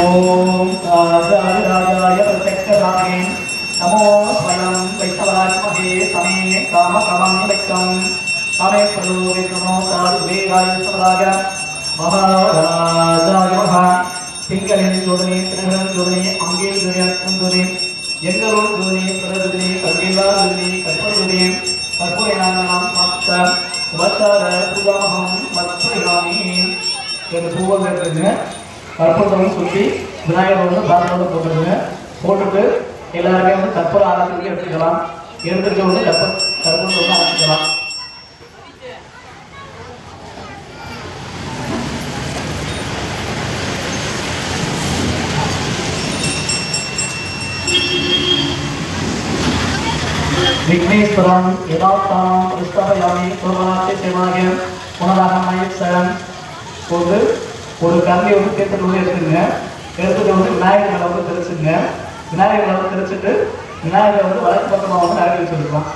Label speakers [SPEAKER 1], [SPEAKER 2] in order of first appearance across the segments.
[SPEAKER 1] ஓம் ராஜாய ராஜாய பிரத்யக்ஷராகே நமோ ஸ்வயம் வைஷ்ணவராஜ்மகே சமே காம கமம் சமே பிரபு விக்ரமோ காது வேகாய சமராக மகாராஜாய மகா திங்களின் ஜோதனை திரகன் ஜோதனை அங்கே ஜோதியம் ஜோதி எங்களோட ஜோதி பிரதோதனை கல்வில்லா ஜோதி கற்பனை ஜோதி கற்பனையான மத்த உபச்சார பூஜாமகம் மத்யாமி என்று பூவல் இருக்குங்க கற்பூரம் சுற்றி விநாயகர் வந்து பாத்திரம் போட்டுருங்க போட்டுட்டு எல்லாருமே வந்து கற்பூர ஆரத்துக்கு எடுத்துக்கலாம். எடுத்துட்டு வந்து கற்ப கற்பூரம் வந்து ஆரம்பிக்கலாம் விக்னேஸ்வரம் கிறிஸ்தவ யாமி சோமநாத்தை சேவாகிய புனராக சரண். போது ஒரு கல்லையை வந்து தேர்த்துட்டு வந்து எடுத்துங்க எடுத்துட்டு வந்து விநாயகர் மேலே வந்து தெரிச்சுங்க விநாயகர் மேலே வந்து தெரிச்சுட்டு விநாயகர் வந்து வடக்கு பக்கமாக வந்து நரவி வச்சுருக்கோம்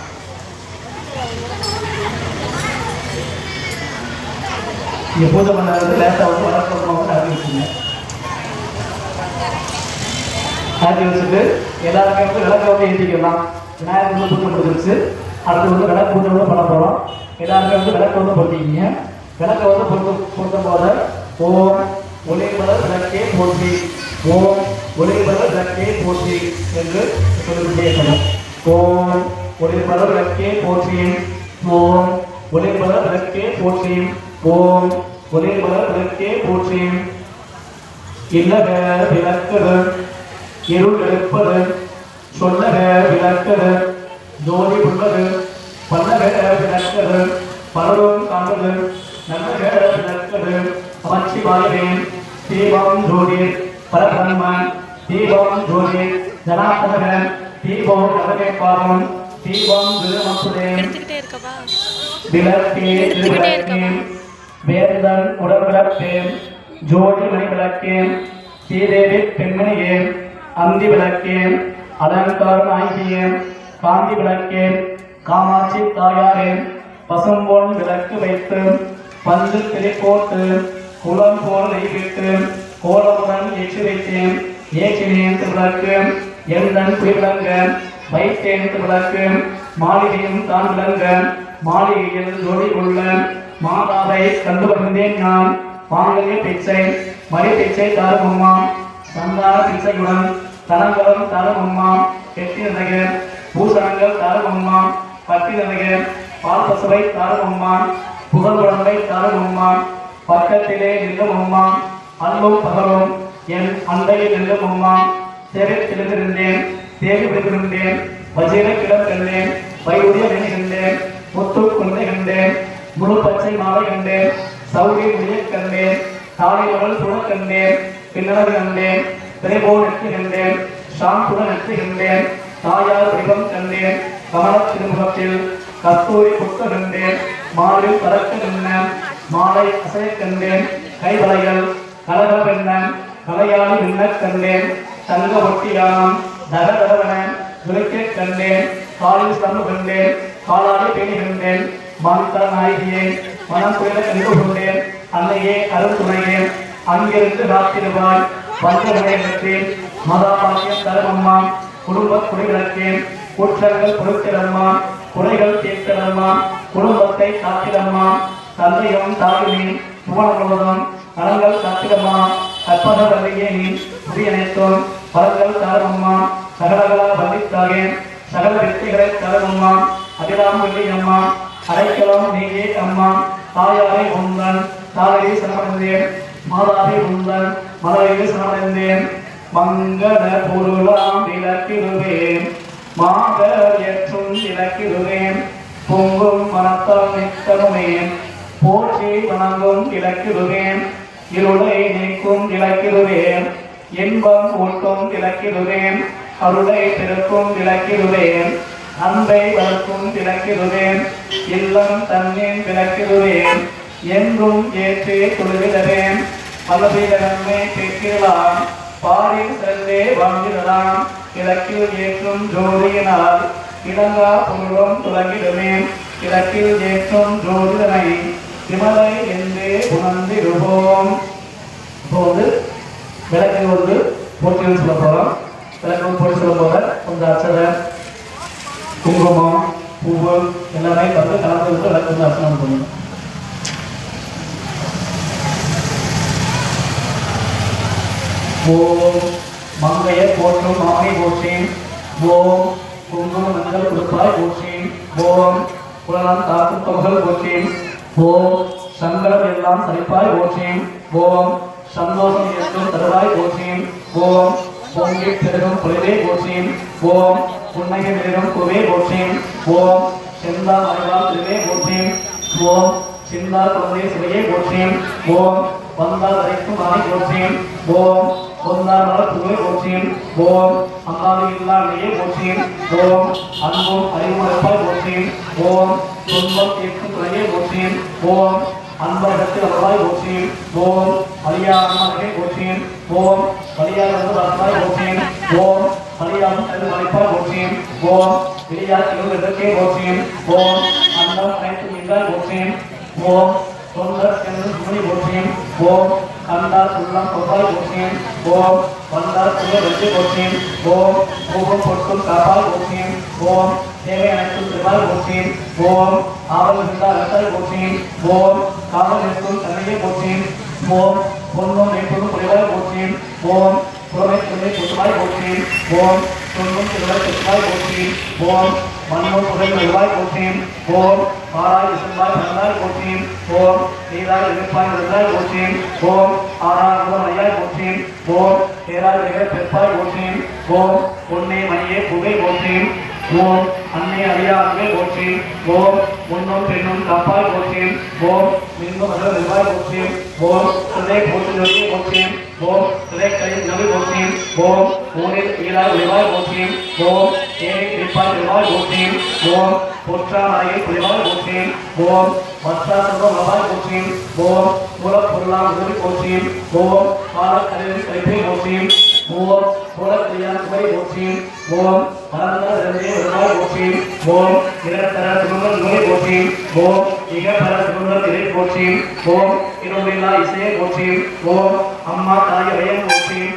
[SPEAKER 1] இங்கே பூஜை பண்ணது லேசாக வந்து வடக்கு பக்கமாக வந்து நரவி வச்சுங்க நரவி வச்சுட்டு எல்லாருமே வந்து விளக்க வந்து ஏற்றிக்கலாம் விநாயகர் வந்து பூஜை முடிஞ்சிருச்சு அடுத்து வந்து விளக்கு பூஜை வந்து பண்ண போகிறோம் எல்லாருமே வந்து விளக்கு வந்து பொருத்திக்கிங்க. விளக்க வந்து பொருத்த பொருத்தும் போது ஓம் ஒளிபல விளக்கே போற்றி ஓம் ஒளிபல விளக்கே போற்றி என்று சொல்லிக்கொண்டே இருக்கணும் ஓம் ஒளிபல விளக்கே போற்றி ஓம் ஒளிபல விளக்கே போற்றி ஓம் ஒளிபல விளக்கே போற்றி இல்லக விளக்கது இருள் எடுப்பது சொல்லக விளக்கது ஜோதி உள்ளது பல்லக விளக்கது பலரும் காண்பது நல்லக விளக்குது. அமைச்சிவாயவே தீபம் ஜோதி பரபிரம்மன் தீபம் ஜோதி ஜனார்த்தனகன் தீபம் நகரே பாவம் தீபம் திருமசுதே
[SPEAKER 2] எடுத்துக்கிட்டே இருக்கவா?
[SPEAKER 1] விளக்கே
[SPEAKER 2] எடுத்துக்கிட்டே
[SPEAKER 1] திருவிளக்கே வேந்தன் உடன்பிறப்பே ஜோதி மணி விளக்கே ஸ்ரீதேவி பெண்மணியே அந்தி விளக்கே அலங்கார நாயகியே காந்தி விளக்கே காமாட்சி தாயாரே பசும்பொன் விளக்கு வைத்து பந்து திரை போட்டு குளம் போல் நெய்விட்டு கோலமுடன் ஏற்றி ஏற்றினேன் விளக்கு எந்தன் விளங்க வைத்தேன் விளக்கு மாளிகையும் தான் விளங்க மாளிகையில் ஜோடி உள்ள மாதாவை கண்டு வந்தேன் நான் மாங்கல்ய பிச்சை மணி பிச்சை தாருமம்மா சந்தான பிச்சையுடன் தனங்களும் தாருமம்மா கெட்டி நகர் பூசணங்கள் தாருமம்மா பட்டி நகர் பால் பசுவை தாருமம்மா புகழ் உடம்பை தாருமம்மா பக்கத்திலே நில்லும் அம்மா அன்பும் பகலும் என் அண்டையில் நில்லும் அம்மா. சேவை செலுத்திருந்தேன் தேவி விடுகின்றேன் வஜீர கிளம் கண்டேன் வைத்திய நினைகின்றேன் முத்து குழந்தை கண்டேன் முழு பச்சை மாலை கண்டேன் சௌரி முடிய கண்டேன் தாலி மகள் சுட கண்டேன் பின்னணர் கண்டேன் திரைபோ நெற்றி கண்டேன் சாந்துட நெற்றி கண்டேன் தாயார் வடிவம் கண்டேன் கமல திருமுகத்தில் கஸ்தூரி புத்த கண்டேன் மாலில் பறக்க கண்டேன் மாலை அசையக் கண்டேன் கைவளைகள் கலக பெண்ணன் கலையாளி விண்ணக் கண்டேன் தங்க ஒட்டியானம் தகதகவன விளக்கக் கண்டேன் காலில் ஸ்தம்பு கண்டேன் காலாடி பேணி கண்டேன் மாந்தர நாயகியே மனம் புயல கண்டு கொண்டேன் அன்னையே அருள் துணையே அங்கிருந்து காத்திருவாய் பஞ்சமனை பெற்றேன் தரமம்மா குடும்ப குடிவிளக்கேன் குற்றங்கள் பொறுத்திடம்மா குறைகள் தீர்த்திடம்மா குடும்பத்தை காத்திடம்மா தந்தையம் தாயுமே புவன முழுவதும் நலங்கள் காத்திடம்மா கற்பக வல்லியே நீ புதியனைத்தும் பலங்கள் தரமம்மா சகலகலா வந்தித்தாகே சகல வெற்றிகளை தரமம்மா அதிராம் வெள்ளியம்மா அடைக்கலம் நீயே அம்மா தாயாரை உந்தன். தாயை சரணடைந்தேன். மாதாவை உந்தன். மலரை சரணடைந்தேன். மங்கள பொருளாம் விளக்கிடுவேன். மாதர் எற்றும் விளக்கிடுவேன். பொங்கும் மனத்தால் நித்தருமேன் போற்றி வணங்கும் இலக்கிடுவேன் இருளை நீக்கும் இலக்கிடுவேன் இன்பம் ஊட்டும் இலக்கிடுவேன் அருளை பெருக்கும் இலக்கிடுவேன் அன்பை வளர்க்கும் விளக்கிடுவேன் இல்லம் தண்ணீர் விளக்கிடுவேன் என்றும் ஏற்றி தொழுவிடுவேன் பலவித நன்மை கேட்கலாம் பாரில் செல்லே வாங்கிடலாம் இலக்கில் ஏற்றும் ஜோதியினால் இளங்கா பொருளும் துலங்கிடுவேன் இலக்கில் ஏற்றும் ஜோதிடனை விமலை என்றே உணர்ந்து இருப்போம் இப்போ வந்து விளக்கு வந்து போட்டிகள் சொல்ல போகிறோம் விளக்கம் போட்டு சொல்ல போது கொஞ்சம் அச்சதை குங்குமம் பூவு எல்லாமே வந்து கலந்து விட்டு விளக்கு வந்து அர்ச்சனை பண்ணணும் ஓம் மங்கைய போற்றும் மாமி போற்றேன். ஓம் குங்கும மஞ்சள் கொடுப்பாய் போற்றேன். ஓம் புலனம் காக்கும் தொகல் போற்றேன். ஓம் சங்கடம் எல்லாம் சலிப்பாய் போற்றேன் ஓம் சந்தோஷம் ஏற்றும் தருவாய் போற்றேன் ஓம் பொங்கி பெருகும் பொழுதே போற்றேன் ஓம் புன்னகை பெருகும் குவே போற்றேன் ஓம் செந்தா மறைவால் திருவே போற்றேன் ஓம் சிந்தா குழந்தை சிலையை போற்றேன் ஓம் வந்தால் வரைக்கும் மாலை போற்றேன் ஓம் பொந்தார் மலர் பூவை போற்றேன் ஓம் அம்மாவை இல்லாமையே போற்றேன் ஓம் அன்பும் அறிவுரைப்பாய் போற்றேன் ஓம் துன்பம் தீர்க்கும் துறையை போற்றேன் ஓம் அன்பகத்தில் அருளாய் போற்றேன் ஓம் அழியாமலை போற்றேன் ஓம் வழியாக அருளாய் போற்றேன் ஓம் அழியாமல் கருது மறைப்பாய் போற்றேன் ஓம் வெளியாக இதற்கே போற்றேன் ஓம் அன்னம் அனைத்து மீன்கள் போற்றேன் ஓம் தொண்டர் என்று முனி போற்றேன் ஓம் கண்டார் உள்ளம் கொண்டாய் போற்றேன் ஓம் வந்தார் புய வெற்றி போற்றேன் ஓம் பூகம் பொட்டும் காப்பால் போற்றேன் ஓம் தேவை அனைத்தும் திருவாய் போற்றேன் ஓம் ஆவல் இருந்தால் ரத்தல் போற்றேன் ஓம் காவல் நிற்கும் தன்னையே போற்றேன் ஓம் பொன்னும் நெய்ப்பதும் குறைவாய் போற்றேன் ஓம் புறமை துணை புதுவாய் போற்றேன் ஓம் தொன்னும் திருவாய் புதுவாய் போற்றேன் ஓம் மண்ணும் புகை வருவாய் போற்றேன் ஓம் பாராய் விசும்பாய் மறந்தாய் போற்றேன் ஓம் நீராய் இருப்பாய் இருந்தாய் போற்றேன் ஓம் ஆறாய் முதலையாய் போற்றேன் ஓம் பேராய் விகர பெற்பாய் போற்றேன் ஓம் பொன்னே மணியே புகை போற்றேன் ஓம் அன்னை அறியாமே போற்றேன் ஓம் முன்னும் பெண்ணும் காப்பாய் போற்றேன். ஓம் மின்னும் அகல நிர்வாய் போற்றேன். ஓம் சிலை போற்று நொடியை போற்றேன். ஓம் சிலை கையில் நொடி போற்றேன். ஓம் ஊரில் ஈராய் விளைவாய் போற்றேன். ஓம் ஏழை கிருப்பாய் விளைவாய் போற்றேன். ஓம் பொற்றா மலையில் குளிவாய் போற்றேன். ஓம் வற்றா செல்வம் மலவாய் போற்றேன் ஓம் மூலப்பொருளாம் உதவி போற்றேன் ஓம் பாலக்கரையில் கழிப்பை போற்றேன் ஓம் மூலக்கிரியான் குறை போற்றேன் ஓம் பரந்த ரந்தே வருவாய் போற்றேன் ஓம் இரத்தர சுகங்கள் நோய் போற்றேன் ஓம் இகப்பர சுகங்கள் இறை போற்றேன் ஓம் இரும்பில்லா இசையை போற்றேன் ஓம் அம்மா தாய் வயம் போற்றேன்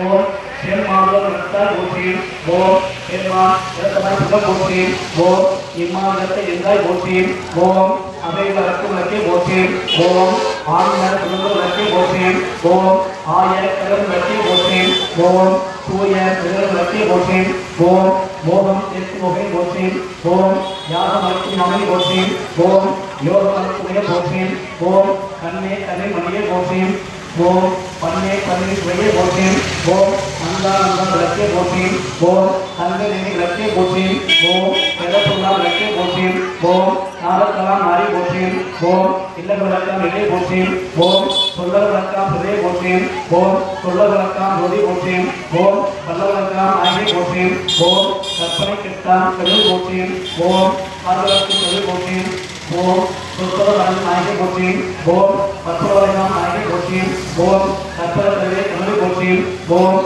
[SPEAKER 1] ஓம் பெருமாள் ரத்தால் போற்றேன் ஓம் பெருமாள் இரத்தமாய் சுகம் போற்றேன் ஓம் இம்மாதத்தை எந்தாய் போற்றேன் ஓம் அவை வழக்கு விளக்கை போற்றேன் ஓம் ஆண்மர சுகங்கள் விளக்கை போற்றேன் ஓம் ஆய கடன் விளக்கை போற்றேன் ஓம் தூய விரல் விளக்கை போற்றேன் ஓம் மோகம் தெற்கு முகை போற்றேன் ஓம் யாகம் அழைக்கும் மகனை போற்றேன் ஓம் யோகம் அழைக்கும் போற்றேன் ஓம் கண்ணே கதை மணியை போற்றேன் ஓம் பண்ணே பண்ணி சுவையை போற்றேன் ஓம் அந்தா அந்தம் விளக்கே போற்றேன் ஓம் தங்க நினை விளக்கே போற்றேன் ஓம் பெறப்புள்ளா விளக்கே போற்றேன் ஓம் நாளக்கெல்லாம் மாறி போற்றேன் ஓம் இல்ல விளக்கம் இல்லை போற்றேன் ஓம் சொல்ல விளக்கம் சுதை போற்றேன் ஓம் சொல்ல விளக்கம் நொடி போற்றேன் ஓம் கள்ள விளக்கம் ஆகிய போற்றேன் ஓம் கற்பனை கெட்டான் கழிவு போற்றேன் ஓம் பார்வலக்கு கழிவு போற்றேன் ஓம் சொற்பதம் நாயகி போற்றேன் ஓம் பற்பவரம் நாயகி போற்றேன் ஓம் கற்பனை கழிவை கழிவு போற்றேன் ஓம்